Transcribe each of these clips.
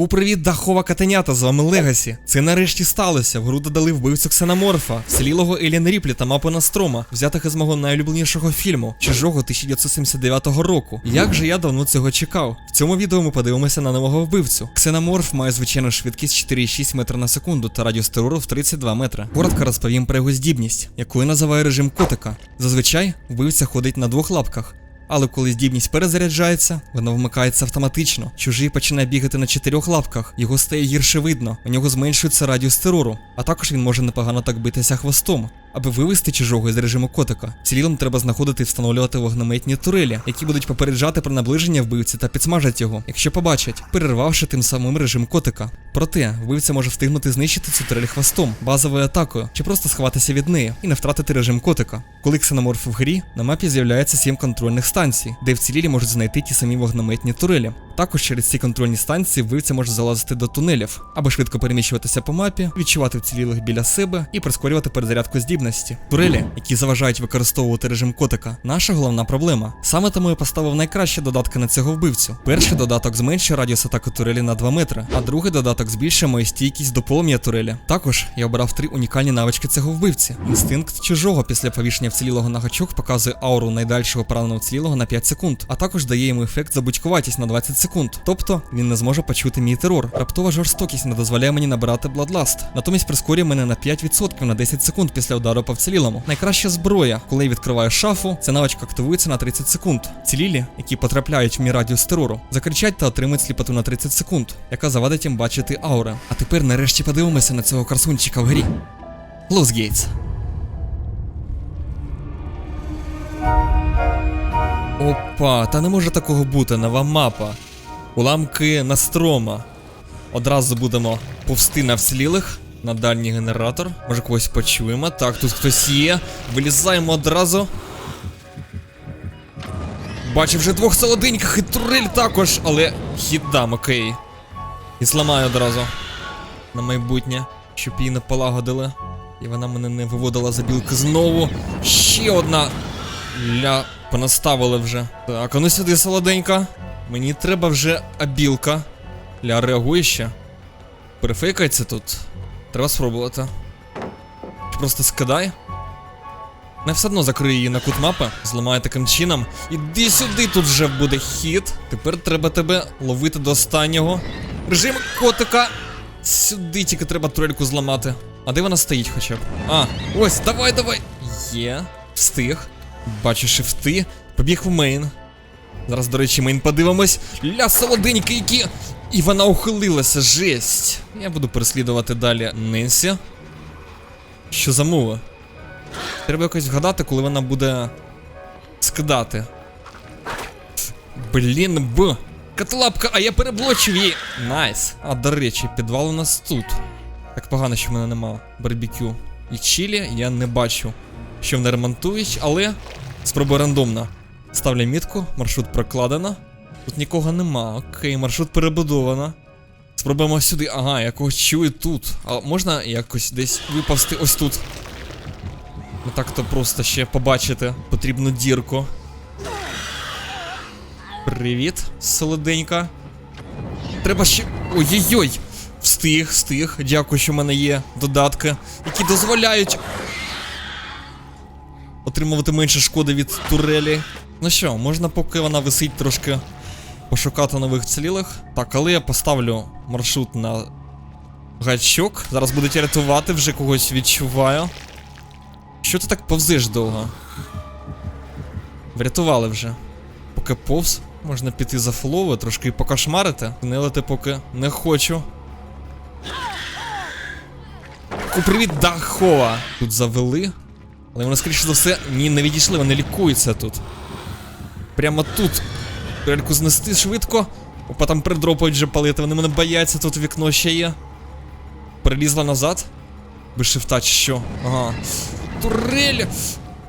Ку, привіт, дахова катенята, з вами Легасі. Це нарешті сталося. В гру додали вбивцю Ксеноморфа, вцілілого Еліан Ріплі та мапу Настрома, взятих із мого найулюбленішого фільму Чужого 1979 року. Як же я давно цього чекав? В цьому відео ми подивимося на нового вбивцю. Ксеноморф має звичайну швидкість 4,6 метра на секунду та радіус терору в 32 метри. Коротко розповім про його здібність, яку я називаю режим котика. Зазвичай вбивця ходить на двох лапках. Але коли здібність перезаряджається, вона вмикається автоматично. Чужий починає бігати на чотирьох лапках, його стає гірше видно, у нього зменшується радіус терору, а також він може непогано так битися хвостом. Аби вивести чужого із режиму котика, цілілом треба знаходити і встановлювати вогнеметні турелі, які будуть попереджати про наближення вбивці та підсмажать його, якщо побачать, перервавши тим самим режим котика. Проте вбивця може встигнути знищити цю турель хвостом, базовою атакою, чи просто сховатися від неї і не втратити режим котика. Коли ксеноморф в грі, на мапі з'являється сім контрольних станцій, де вцілілі можуть знайти ті самі вогнеметні турелі. Також через ці контрольні станції вбивця може залазити до тунелів, аби швидко переміщуватися по мапі, відчувати вцілілих біля себе і прискорювати перезарядку здібності. Турелі, які заважають використовувати режим котика, наша головна проблема. Саме тому я поставив найкращі додатки на цього вбивцю. Перший додаток зменшує радіус атаки турелі на 2 метри, а другий додаток збільшує мою стійкість до полум'я турелі. Також я обрав три унікальні навички цього вбивці. Інстинкт чужого після повішення вцілілого на гачок показує ауру найдальшого пораненого вцілілого на 5 секунд, а також дає йому ефект забудькуватість на 20 секунд. Тобто він не зможе почути мій терор. Раптова жорстокість не дозволяє мені набирати Bloodlust. Натомість прискорює мене на 5% на 10 секунд після удару по вцілілому. Найкраща зброя, коли я відкриваю шафу, ця навичка активується на 30 секунд. Цілілі, які потрапляють в мій радіус терору, закричать та отримують сліпоту на 30 секунд, яка завадить їм бачити аури. А тепер нарешті подивимося на цього красунчика в грі. Лос Гейтс. Опа, та не може такого бути, нова мапа. Уламки Настрома. Одразу будемо повсти на вцілілих. На дальній генератор. Може когось почуємо. Так, тут хтось є. Вилізаємо одразу. Бачив вже двох солоденьких і турель також, але хід дам, окей. І зламаю одразу. На майбутнє, щоб її не полагодили. І вона мене не виводила за білки знову. Ще одна. Ля, понаставили вже. Так, а ну сюди солоденька. Мені треба вже абілка. Ля реагує ще. Перефейкається тут. Треба спробувати. Чи просто скидай? Не все одно закриє її на кут мапи, зламає таким чином. Іди сюди, тут вже буде хід. Тепер треба тебе ловити до останнього. Режим котика. Сюди тільки треба турельку зламати. А де вона стоїть хоча б? А, ось, давай, давай. Є, встиг. Бачу шифти. Побіг в мейн. Зараз, до речі, мейн подивимось. Ля солоденький, які. І вона ухилилася, жесть. Я буду переслідувати далі Ненсі. Що за мова? Треба якось вгадати, коли вона буде скидати. Блін, б. Котлапка, а я переблочив її. Найс. А до речі, підвал у нас тут. Так погано, що в мене нема барбекю. І чилі я не бачу, що вони ремонтують, але спробую рандомно. Ставлю мітку, маршрут прокладено. Тут нікого нема. Окей, маршрут перебудовано. Спробуємо сюди. Ага, я когось чую тут. А можна якось десь випасти ось тут? Не так то просто ще побачити потрібну дірку. Привіт, солоденька. Треба ще. Ой-ой-ой! Встиг, встиг. Дякую, що в мене є додатки, які дозволяють отримувати менше шкоди від турелі. Ну що, можна, поки вона висить трошки пошукати нових цілілих. Так, але я поставлю маршрут на гачок. Зараз будуть рятувати, вже когось відчуваю. Що ти так повзиш довго? Врятували вже. Поки повз, можна піти за фолови, трошки і покошмарити. Гнилити поки не хочу. Привіт, Дахова! Тут завели. Але вони, скоріше за все, ні, не відійшли, вони лікуються тут. Прямо тут. Турельку знести швидко. Опа, там придропають вже палити, вони мене бояться, тут вікно ще є. Перелізла назад. Без шифта чи що? Ага. Турель!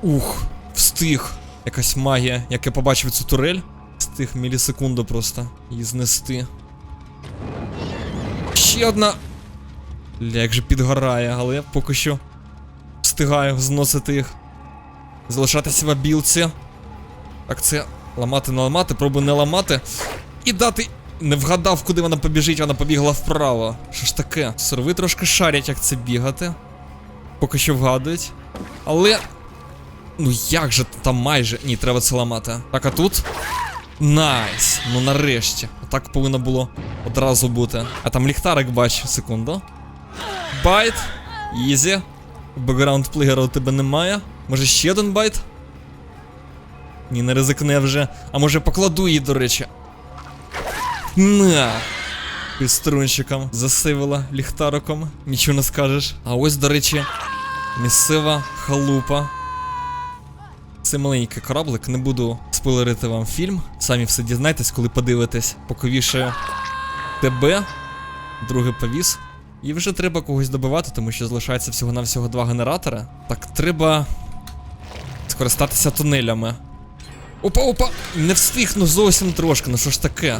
Ух, встиг. Якась магія. Як я побачив цю турель, встиг мілісекунду просто її знести. Ще одна. Ля, як же підгорає, але я поки що встигаю зносити їх. Залишатися в абілці. Так, це ламати, не ламати, пробую не ламати. І дати не вгадав, куди вона побіжить, вона побігла вправо. Що ж таке? Сорви трошки шарять, як це бігати. Поки що вгадують. Але. Ну як же там майже. Ні, треба це ламати. Так, а тут. Найс! Ну нарешті. Так повинно було одразу бути. А там ліхтарик бачу, секунду. Байт. Ізі. Бекграунд плеєра у тебе немає. Може ще один байт? Ні, не ризикне вже. А може покладу її, до речі. На! Піструнчиком засивила ліхтариком. Нічого не скажеш. А ось, до речі, місцева халупа. Це маленький кораблик, не буду спойлерити вам фільм. Самі все дізнаєтесь, коли подивитесь. Поковішаю ТБ, другий повіс. І вже треба когось добивати, тому що залишається всього-навсього два генератори. Так, треба скористатися тунелями. Опа, опа! Не встиг, ну зовсім трошки, ну що ж таке?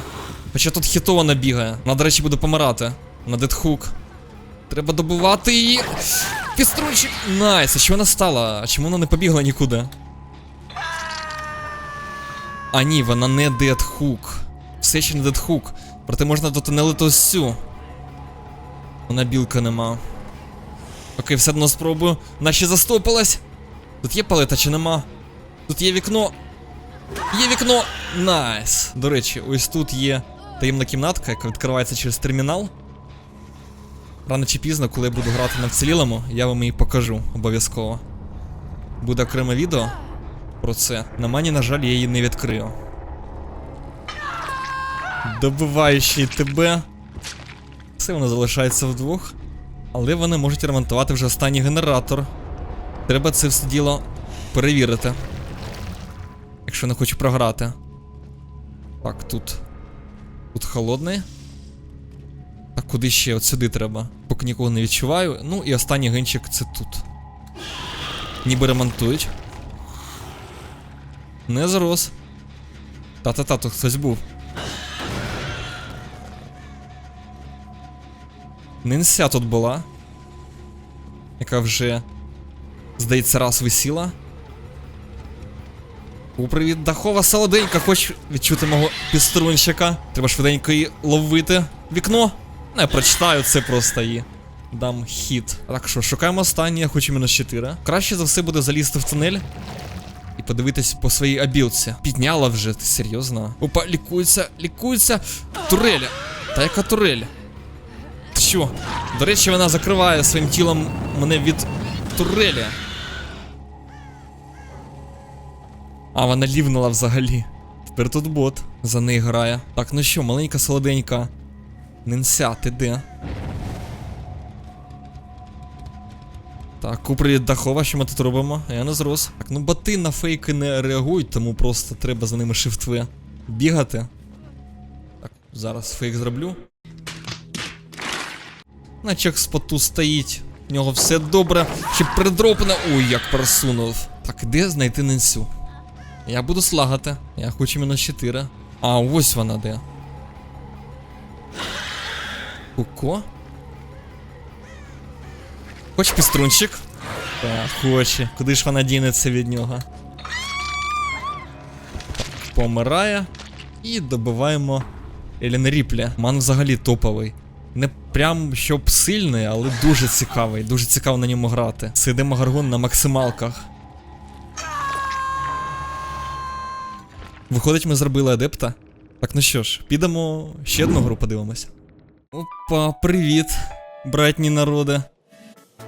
Хоча тут хітована бігає. Вона, до речі, буде помирати. На дедхук. Треба добивати її. Піструнчик! Найс, а що вона стала? А чому вона не побігла нікуди? А ні, вона не дедхук. Все ще не дедхук. Проте можна дотунелити ось цю. Вона білка нема. Окей, все одно спробую. Наче застопилась. Тут є палета чи нема? Тут є вікно. Є вікно! Найс! До речі, ось тут є таємна кімнатка, яка відкривається через термінал. Рано чи пізно, коли я буду грати на вцілілому, я вам її покажу обов'язково. Буде окреме відео про це. На мені, на жаль, я її не відкрию. Добиваючий тебе. Все воно залишається вдвох. Але вони можуть ремонтувати вже останній генератор. Треба це все діло перевірити. Якщо не хочу програти. Так, тут. Тут холодний. Так, куди ще? От сюди треба. Поки нікого не відчуваю. Ну і останній генчик це тут. Ніби ремонтують. Не зрос. Та-та-та, тут хтось був. Нинся тут була. Яка вже, здається, раз висіла. О, привіт, дахова солоденька, хоч відчути мого піструнчика. Треба швиденько її ловити. Вікно. Не, прочитаю це просто її. Дам хід. Так що, шукаємо останнє, я хочу мінус 4. Краще за все буде залізти в тунель. І подивитись по своїй абілці. Підняла вже, ти серйозно? Опа, лікується, лікується. Туреля. Та яка турель? Що? До речі, вона закриває своїм тілом мене від турелі. А, вона лівнула взагалі. Тепер тут бот за неї грає. Так, ну що, маленька солоденька. Нинся, ти де? Так, купри дахова, що ми тут робимо? Я не зрос. Так, ну боти на фейки не реагують, тому просто треба за ними шифтви бігати. Так, зараз фейк зроблю. На чекспоту стоїть. В нього все добре. Ще придропне. Ой, як просунув. Так, де знайти Ненсю? Я буду слагати. Я хочу мінус 4. А, ось вона де. Куко? Хоч піструнчик? Так, хоче. Куди ж вона дінеться від нього? Помирає. І добиваємо Елін Ріплі. Ман взагалі топовий. Не прям щоб сильний, але дуже цікавий. Дуже цікаво на ньому грати. Сидимо гаргон на максималках. Виходить, ми зробили адепта. Так, ну що ж, підемо ще одну гру подивимося. Опа, привіт, братні народи.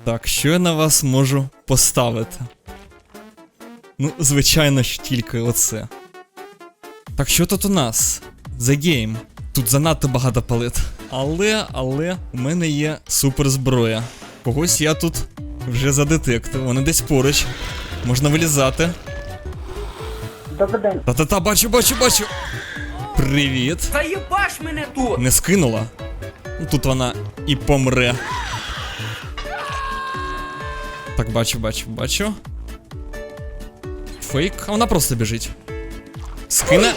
Так, що я на вас можу поставити? Ну, звичайно ж, тільки оце. Так, що тут у нас? The Game. Тут занадто багато палит. Але, але, у мене є суперзброя. Когось я тут вже задетектив. Вони десь поруч. Можна вилізати. Добрий день. Та-та-та, бачу, бачу, бачу. Привіт. Заєбаш мене тут! Не скинула. Ну, Тут вона і помре. Так, бачу, бачу, бачу. Фейк, а вона просто біжить. Скине.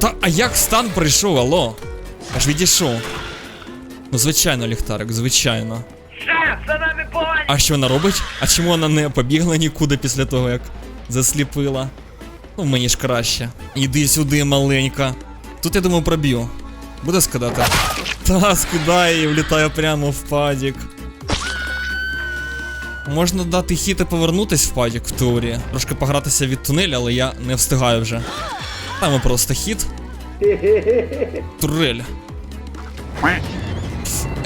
Та, а як стан прийшов, алло? Аж відійшов. Ну, звичайно, ліхтарик, звичайно. Шеф, за нами погоня! А що вона робить? А чому вона не побігла нікуди після того, як засліпила? Ну, мені ж краще. Іди сюди, маленька. Тут я думаю проб'ю. Буде скидати? Та, скидає і влітає прямо в падік. Можна дати хід і повернутись в падік в теорії. Трошки погратися від тунелю, але я не встигаю вже. Там просто хід. Турель.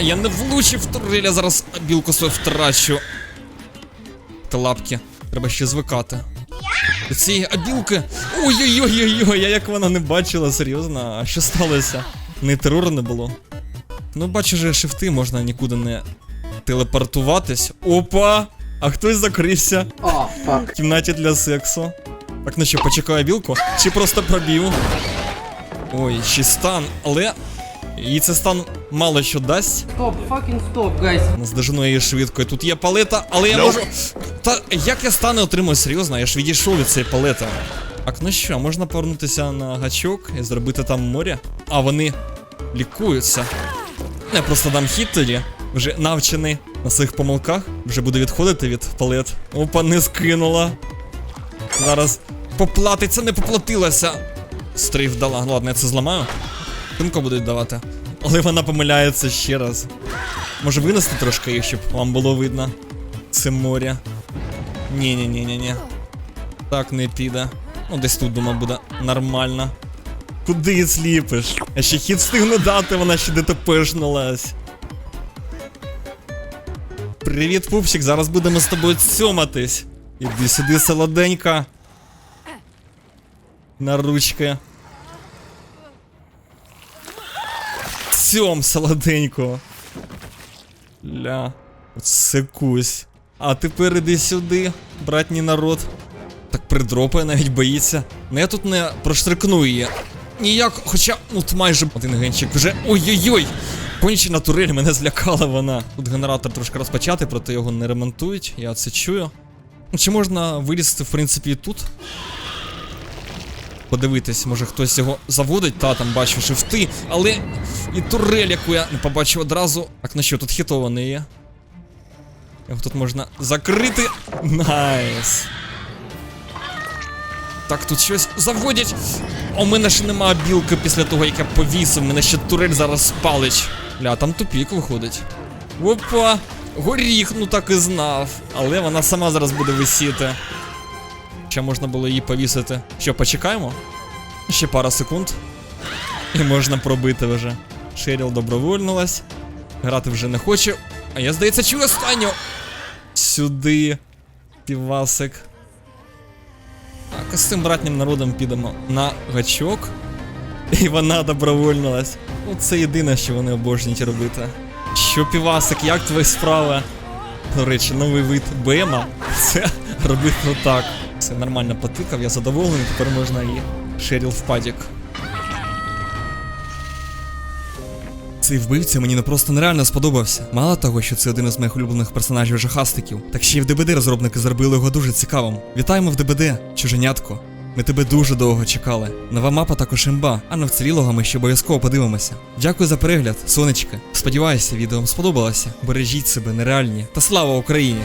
Я не влучив в турель, я зараз білку свою втрачу. Та лапки. Треба ще звикати. Цієї абілки. Ой-ой-ой-ой-ой, я як вона не бачила, серйозно. А що сталося? Не терору не було. Ну, бачу, що шифти можна нікуди не телепортуватись. Опа! А хтось закрився О, фак. в кімнаті для сексу. Так, ну що, почекаю білку? Чи просто проб'ю? Ой, ще стан, але. Їй це стан мало що дасть. Стоп, fucking стоп, гайс. Наздожену її швидко. І Тут є палета, але я можу. Та як я стани отримую серйозно, я ж відійшов від цієї палети. Так, ну що, можна повернутися на гачок і зробити там море. А вони лікуються. Я просто дам хід тоді. Вже навчений на своїх помилках. Вже буду відходити від палет. Опа, не скинула. Зараз поплатиться, не поплатилася. Стрейф дала. Ладно, я це зламаю. Тимко будуть давати. Але вона помиляється ще раз. Може винести трошки їх, щоб вам було видно. Це море. ні ні ні ні ні Так не піде. Ну, десь тут, думаю, буде нормально. Куди сліпиш? Я ще хід встигну дати, вона ще детопишнулась. Привіт, пупсик, зараз будемо з тобою цьоматись. Іди сюди, солоденька. На ручки. Цьом, солоденько. Ля. Оце кусь. А тепер іди сюди, братній народ. Так придропає, навіть боїться. Ну я тут не проштрикну її. Ніяк, хоча, ну от майже один генчик вже. Ой-ой-ой! Кончена турель, мене злякала вона. Тут генератор трошки розпочати, проте його не ремонтують, я це чую. Чи можна вилізти, в принципі, і тут? Подивитись, може хтось його заводить, та там бачу шифти, але і турель, яку я не побачив одразу. Так, ну що, тут хітований є. Його тут можна закрити. Найс. Так, тут щось заводять. У мене ще нема білки після того, як я повісив. Мене ще турель зараз спалить. Ля, там тупік виходить. Опа! Горіх, ну так і знав. Але вона сама зараз буде висіти. Ще можна було її повісити. Що, почекаємо? Ще пара секунд. І можна пробити вже. Шеріл добровольнулась. Грати вже не хоче. А я, здається, чую останню. Сюди. Півасик. Так, з цим братнім народом підемо на гачок. І вона добровольнулась. Ну, це єдине, що вони обожнюють робити. Що півасик, як твої справи? До речі, новий вид БМа. Це робити так. Все нормально потикав, я задоволений, тепер можна і Шеріл в падік. Цей вбивця мені не просто нереально сподобався. Мало того, що це один із моїх улюблених персонажів жахастиків, так ще й в ДБД розробники зробили його дуже цікавим. Вітаємо в ДБД, чуженятко. Ми тебе дуже довго чекали. Нова мапа також імба, а на вцілілого ми ще обов'язково подивимося. Дякую за перегляд, сонечки. Сподіваюся, відео вам сподобалося. Бережіть себе, нереальні. Та слава Україні!